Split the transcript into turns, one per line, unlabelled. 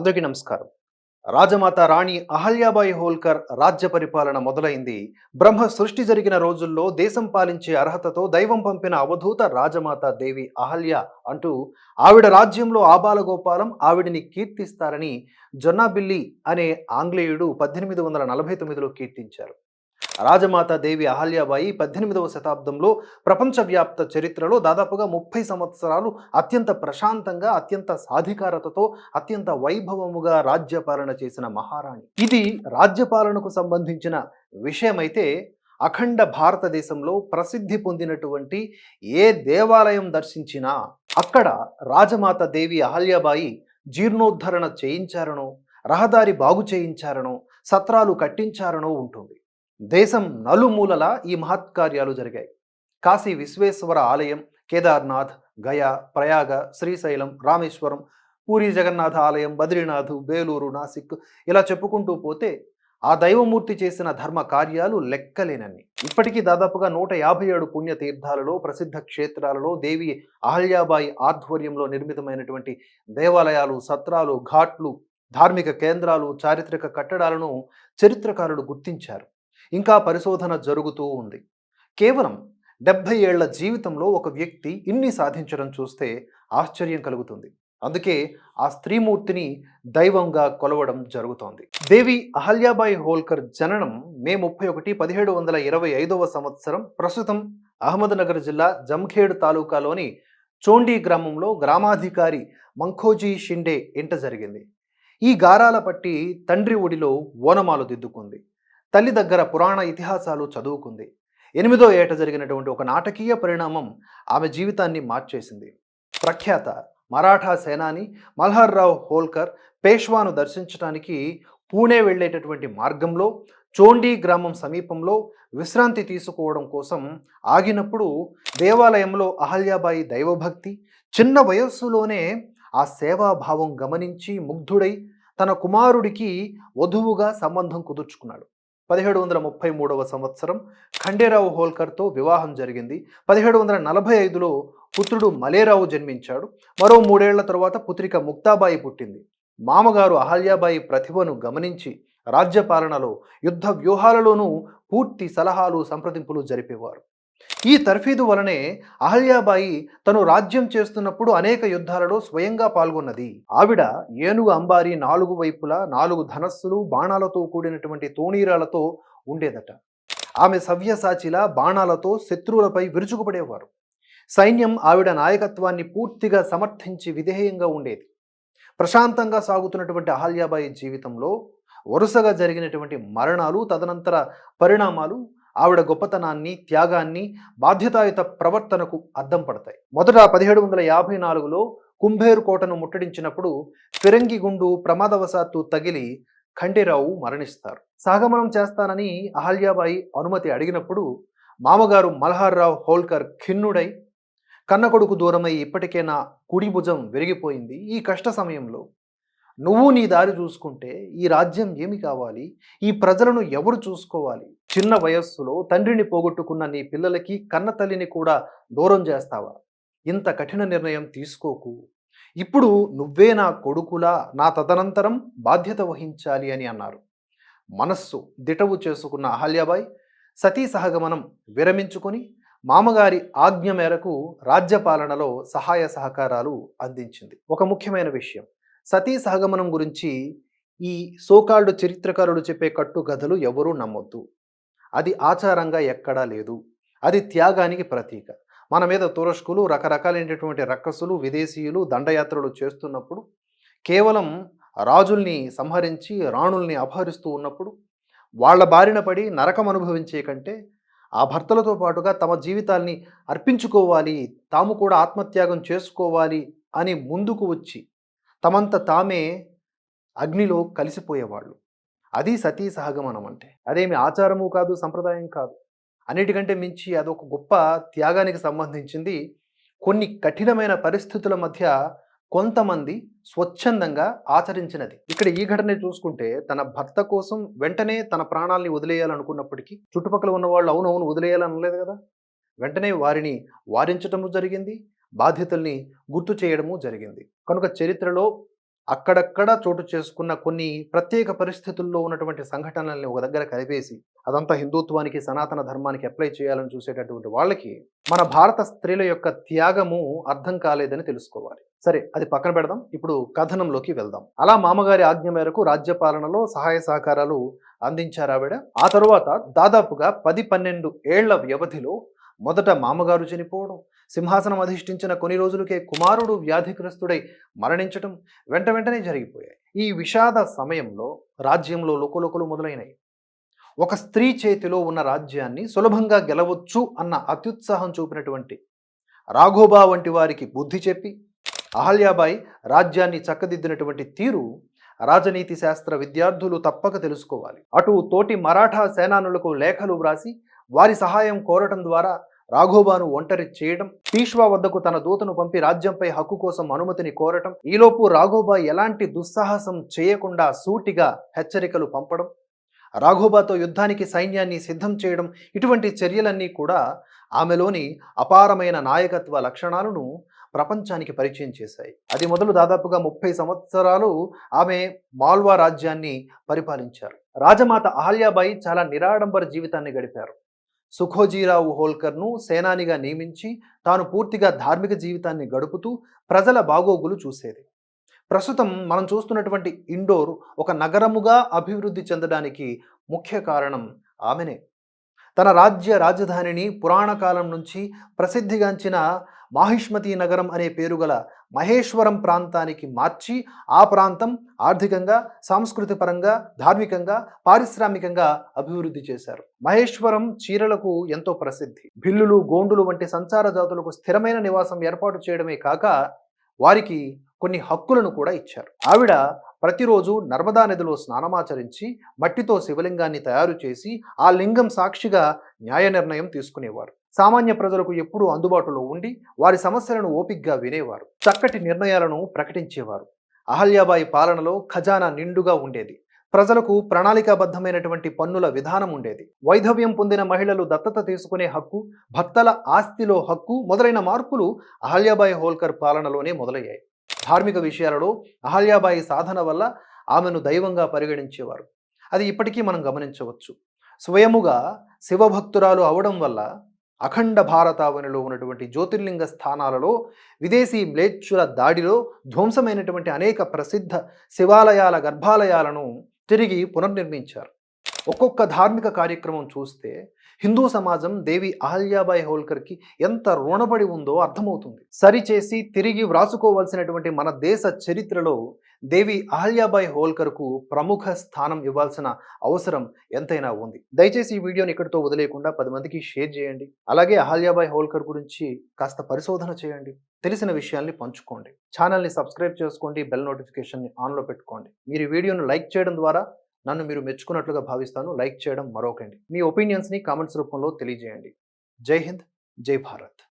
అందరికీ నమస్కారం. రాజమాత రాణి అహల్యాబాయి హోల్కర్ రాజ్య పరిపాలన మొదలైంది. బ్రహ్మ సృష్టి జరిగిన రోజుల్లో దేశం పాలించే అర్హతతో దైవం పంపిన అవధూత రాజమాత దేవి అహల్య అంటూ ఆవిడ రాజ్యంలో ఆబాలగోపాలం ఆవిడిని కీర్తిస్తారని జొన్నాబిల్లి అనే ఆంగ్లేయుడు పద్దెనిమిది వందల నలభై తొమ్మిదిలో కీర్తించారు. రాజమాత దేవి అహల్యాబాయి పద్దెనిమిదవ శతాబ్దంలో ప్రపంచవ్యాప్త చరిత్రలో దాదాపుగా ముప్పై సంవత్సరాలు అత్యంత ప్రశాంతంగా అత్యంత సాధికారతతో అత్యంత వైభవముగా రాజ్యపాలన చేసిన మహారాణి. ఇది రాజ్యపాలనకు సంబంధించిన విషయమైతే అఖండ భారతదేశంలో ప్రసిద్ధి పొందినటువంటి ఏ దేవాలయం దర్శించినా అక్కడ రాజమాత దేవి అహల్యాబాయి జీర్ణోద్ధరణ చేయించారనో రహదారి బాగు చేయించారనో సత్రాలు కట్టించారనో ఉంటుంది. దేశం నలుమూలల ఈ మహత్కార్యాలు జరిగాయి. కాశీ విశ్వేశ్వర ఆలయం కేదార్నాథ్ గయా ప్రయాగ శ్రీశైలం రామేశ్వరం పూరి జగన్నాథ ఆలయం బద్రీనాథ్ బేలూరు నాసిక్ ఇలా చెప్పుకుంటూ పోతే ఆ దైవమూర్తి చేసిన ధర్మ కార్యాలు లెక్కలేనన్ని. ఇప్పటికీ దాదాపుగా నూట యాభై ఏడు పుణ్యతీర్థాలలో ప్రసిద్ధ క్షేత్రాలలో దేవి అహల్యాబాయి ఆధ్వర్యంలో నిర్మితమైనటువంటి దేవాలయాలు సత్రాలు ఘాట్లు ధార్మిక కేంద్రాలు చారిత్రక కట్టడాలను చరిత్రకారులు గుర్తించారు. ఇంకా పరిశోధన జరుగుతూ ఉంది. కేవలం డెబ్భై ఏళ్ళ జీవితంలో ఒక వ్యక్తి ఇన్ని సాధించడం చూస్తే ఆశ్చర్యం కలుగుతుంది. అందుకే ఆ స్త్రీమూర్తిని దైవంగా కొలవడం జరుగుతోంది. దేవి అహల్యాబాయి హోల్కర్ జననం మే ముప్పై ఒకటి పదిహేడు వందల ఇరవై ఐదవ సంవత్సరం ప్రస్తుతం అహ్మద్నగర్ జిల్లా జంఖేడ్ తాలూకాలోని చోండి గ్రామంలో గ్రామాధికారి మంఖోజీ షిండే ఇంట జరిగింది. ఈ గారాల పట్టి తండ్రి ఒడిలో ఓనమాలు దిద్దుకుంది. తల్లి దగ్గర పురాణ ఇతిహాసాలు చదువుకుంది. ఎనిమిదో ఏట జరిగినటువంటి ఒక నాటకీయ పరిణామం ఆమె జీవితాన్ని మార్చేసింది. ప్రఖ్యాత మరాఠా సేనాని మల్హర్రావు హోల్కర్ పేష్వాను దర్శించడానికి పూణే వెళ్ళేటటువంటి మార్గంలో చోండి గ్రామం సమీపంలో విశ్రాంతి తీసుకోవడం కోసం ఆగినప్పుడు దేవాలయంలో అహల్యాబాయి దైవభక్తి చిన్న వయస్సులోనే ఆ సేవాభావం గమనించి ముగ్ధుడై తన కుమారుడికి వధువుగా సంబంధం కుదుర్చుకున్నాడు. పదిహేడు వందల ముప్పై మూడవ సంవత్సరం ఖండేరావు హోల్కర్తో వివాహం జరిగింది. పదిహేడు వందల నలభై ఐదులో పుత్రుడు మలేరావు జన్మించాడు. మరో మూడేళ్ళ తరువాత పుత్రిక ముక్తాబాయి పుట్టింది. మామగారు అహల్యాబాయి ప్రతిభను గమనించి రాజ్యపాలనలో యుద్ధ వ్యూహాలలోనూ పూర్తి సలహాలు సంప్రదింపులు జరిపేవారు. ఈ తర్ఫీదు వలనే అహల్యాబాయి తను రాజ్యం చేస్తున్నప్పుడు అనేక యుద్ధాలలో స్వయంగా పాల్గొన్నది. ఆవిడ ఏనుగు అంబారి నాలుగు వైపులా నాలుగు ధనస్సులు బాణాలతో కూడినటువంటి తోణీరాలతో ఉండేదట. ఆమె సవ్యసాచిలా బాణాలతో శత్రువులపై విరుచుకుపడేవారు. సైన్యం ఆవిడ నాయకత్వాన్ని పూర్తిగా సమర్థించి విధేయంగా ఉండేది. ప్రశాంతంగా సాగుతున్నటువంటి అహల్యాబాయి జీవితంలో వరుసగా జరిగినటువంటి మరణాలు తదనంతర పరిణామాలు ఆవిడ గొప్పతనాన్ని త్యాగాన్ని బాధ్యతాయుత ప్రవర్తనకు అద్దం పడతాయి. మొదట పదిహేడు వందల యాభై నాలుగులో కుంభేరు కోటను ముట్టడించినప్పుడు ఫిరంగి గుండు ప్రమాదవశాత్తు తగిలి ఖండేరావు మరణిస్తారు. సాగమనం చేస్తానని అహల్యాబాయి అనుమతి అడిగినప్పుడు మామగారు మల్హార్రావు హోల్కర్ ఖిన్నుడై కన్నకొడుకు దూరమై ఇప్పటికే నా కుడి భుజం విరిగిపోయింది. ఈ కష్ట సమయంలో నువ్వు నీ దారి చూసుకుంటే ఈ రాజ్యం ఏమి కావాలి? ఈ ప్రజలను ఎవరు చూసుకోవాలి? చిన్న వయస్సులో తండ్రిని పోగొట్టుకున్న నీ పిల్లలకి కన్న తల్లిని కూడా దూరం చేస్తావా? ఇంత కఠిన నిర్ణయం తీసుకోకు. ఇప్పుడు నువ్వే నా కొడుకులా నా తదనంతరం బాధ్యత వహించాలి అని అన్నారు. మనస్సు దిటవు చేసుకున్న అహల్యాబాయ్ సతీ సహగమనం విరమించుకొని మామగారి ఆజ్ఞ మేరకు రాజ్యపాలనలో సహాయ సహకారాలు అందించింది. ఒక ముఖ్యమైన విషయం. సతీ సహగమనం గురించి ఈ సోకాల్డ్ చరిత్రకారుడు చెప్పే కట్టుకథలు ఎవరూ నమ్మొద్దు. అది ఆచారంగా ఎక్కడా లేదు. అది త్యాగానికి ప్రతీక. మన మీద తురస్కులు రకరకాలైనటువంటి రక్కసులు విదేశీయులు దండయాత్రలు చేస్తున్నప్పుడు కేవలం రాజుల్ని సంహరించి రాణుల్ని అపహరిస్తూ ఉన్నప్పుడు వాళ్ళ బారిన పడి నరకం అనుభవించే కంటే ఆ భర్తలతో పాటుగా తమ జీవితాల్ని అర్పించుకోవాలి తాము కూడా ఆత్మత్యాగం చేసుకోవాలి అని ముందుకు వచ్చి తమంత తామే అగ్నిలో కలిసిపోయేవాళ్ళు. అది సతీ సహగమనం అంటే అదేమి ఆచారము కాదు సంప్రదాయం కాదు. అన్నిటికంటే మించి అదొక గొప్ప త్యాగానికి సంబంధించింది. కొన్ని కఠినమైన పరిస్థితుల మధ్య కొంతమంది స్వచ్ఛందంగా ఆచరించినది. ఇక్కడ ఈ ఘటన చూసుకుంటే తన భర్త కోసం వెంటనే తన ప్రాణాల్ని వదిలేయాలనుకున్నప్పటికీ చుట్టుపక్కల ఉన్న వాళ్ళు అవును అవును వదిలేయాలనలేదు కదా! వెంటనే వారిని వారించటము జరిగింది బాధ్యతల్ని గుర్తు చేయడము జరిగింది. కనుక చరిత్రలో అక్కడక్కడ చోటు చేసుకున్న కొన్ని ప్రత్యేక పరిస్థితుల్లో ఉన్నటువంటి సంఘటనల్ని ఒక దగ్గర కలిపేసి అదంతా హిందుత్వానికి సనాతన ధర్మానికి అప్లై చేయాలని చూసేటటువంటి వాళ్ళకి మన భారత స్త్రీల యొక్క త్యాగము అర్థం కాలేదని తెలుసుకోవాలి. సరే అది పక్కన పెడదాం. ఇప్పుడు కథనంలోకి వెళ్దాం. అలా మామగారి ఆజ్ఞ మేరకు రాజ్యపాలనలో సహాయ సహకారాలు అందించారు ఆవిడ. ఆ తరువాత దాదాపుగా పది పన్నెండు ఏళ్ళ వ్యవధిలో మొదట మామగారు చనిపోవడం సింహాసనం అధిష్ఠించిన కొన్ని రోజులకే కుమారుడు వ్యాధిగ్రస్తుడై మరణించటం వెంట వెంటనే జరిగిపోయాయి. ఈ విషాద సమయంలో రాజ్యంలో లుకలుకలు మొదలైనవి ఒక స్త్రీ చేతిలో ఉన్న రాజ్యాన్ని సులభంగా గెలవచ్చు అన్న అత్యుత్సాహం చూపినటువంటి రాఘోబా వంటి వారికి బుద్ధి చెప్పి అహల్యాబాయి రాజ్యాన్ని చక్కదిద్దినటువంటి తీరు రాజనీతి శాస్త్ర విద్యార్థులు తప్పక తెలుసుకోవాలి. అటు తోటి మరాఠా సేనానులకు లేఖలు వ్రాసి వారి సహాయం కోరటం ద్వారా రాఘోబాను ఒంటరి చేయడం పీష్వా వద్దకు తన దూతను పంపి రాజ్యంపై హక్కు కోసం అనుమతిని కోరటం ఈలోపు రాఘోబా ఎలాంటి దుస్సాహసం చేయకుండా సూటిగా హెచ్చరికలు పంపడం రాఘోబాతో యుద్ధానికి సైన్యాన్ని సిద్ధం చేయడం ఇటువంటి చర్యలన్నీ కూడా ఆమెలోని అపారమైన నాయకత్వ లక్షణాలను ప్రపంచానికి పరిచయం చేశాయి. అది మొదలు దాదాపుగా ముప్పై సంవత్సరాలు ఆమె మాల్వా రాజ్యాన్ని పరిపాలించారు. రాజమాత అహల్యాబాయి చాలా నిరాడంబర జీవితాన్ని గడిపారు. సుఖోజీరావు హోల్కర్ను సేనానిగా నియమించి తాను పూర్తిగా ధార్మిక జీవితాన్ని గడుపుతూ ప్రజల బాగోగులు చూసేది. ప్రస్తుతం మనం చూస్తున్నటువంటి ఇండోర్ ఒక నగరముగా అభివృద్ధి చెందడానికి ముఖ్య కారణం ఆమెనే. తన రాజ్య రాజధానిని పురాణకాలం నుంచి ప్రసిద్ధిగాంచిన మాహిష్మతి నగరం అనే పేరు గల మహేశ్వరం ప్రాంతానికి మార్చి ఆ ప్రాంతం ఆర్థికంగా సాంస్కృతిపరంగా ధార్మికంగా పారిశ్రామికంగా అభివృద్ధి చేశారు. మహేశ్వరం చీరలకు ఎంతో ప్రసిద్ధి. బిల్లులు గోండులు వంటి సంచార జాతులకు స్థిరమైన నివాసం ఏర్పాటు చేయడమే కాక వారికి కొన్ని హక్కులను కూడా ఇచ్చారు. ఆవిడ ప్రతిరోజు నర్మదా నదిలో స్నానమాచరించి మట్టితో శివలింగాన్ని తయారు చేసి ఆ లింగం సాక్షిగా న్యాయ నిర్ణయం తీసుకునేవారు. సామాన్య ప్రజలకు ఎప్పుడూ అందుబాటులో ఉండి వారి సమస్యలను ఓపిగ్గా వినేవారు. చక్కటి నిర్ణయాలను ప్రకటించేవారు. అహల్యాబాయి పాలనలో ఖజానా నిండుగా ఉండేది. ప్రజలకు ప్రణాళికాబద్ధమైనటువంటి పన్నుల విధానం ఉండేది. వైధవ్యం పొందిన మహిళలు దత్తత తీసుకునే హక్కు భర్తల ఆస్తిలో హక్కు మొదలైన మార్పులు అహల్యాబాయి హోల్కర్ పాలనలోనే మొదలయ్యాయి. ధార్మిక విషయాలలో అహల్యాబాయి సాధన వల్ల ఆమెను దైవంగా పరిగణించేవారు. అది ఇప్పటికీ మనం గమనించవచ్చు. స్వయముగా శివభక్తురాలు అవడం వల్ల అఖండ భారతావనిలో ఉన్నటువంటి జ్యోతిర్లింగ స్థానాలలో విదేశీ మ్లేచ్చుల దాడిలో ధ్వంసమైనటువంటి అనేక ప్రసిద్ధ శివాలయాల గర్భాలయాలను తిరిగి పునర్నిర్మించారు. ఒక్కొక్క ధార్మిక కార్యక్రమం చూస్తే హిందూ సమాజం దేవి అహల్యాబాయి హోల్కర్కి ఎంత రుణపడి ఉందో అర్థమవుతుంది. సరిచేసి తిరిగి వ్రాసుకోవాల్సినటువంటి మన దేశ చరిత్రలో దేవి అహల్యాబాయి హోల్కర్కు ప్రముఖ స్థానం ఇవ్వాల్సిన అవసరం ఎంతైనా ఉంది. దయచేసి ఈ వీడియోని ఇక్కడితో వదిలేయకుండా పది మందికి షేర్ చేయండి. అలాగే అహల్యాబాయి హోల్కర్ గురించి కాస్త పరిశోధన చేయండి. తెలిసిన విషయాల్ని పంచుకోండి. ఛానల్ని సబ్స్క్రైబ్ చేసుకోండి. బెల్ నోటిఫికేషన్ని ఆన్లో పెట్టుకోండి. మీరు ఈ వీడియోను లైక్ చేయడం ద్వారా నన్ను మీరు మెచ్చుకున్నట్లుగా భావిస్తాను. లైక్ చేయడం మరొకండి మీ ఒపీనియన్స్ని కామెంట్స్ రూపంలో తెలియజేయండి. జై హింద్. జై భారత్.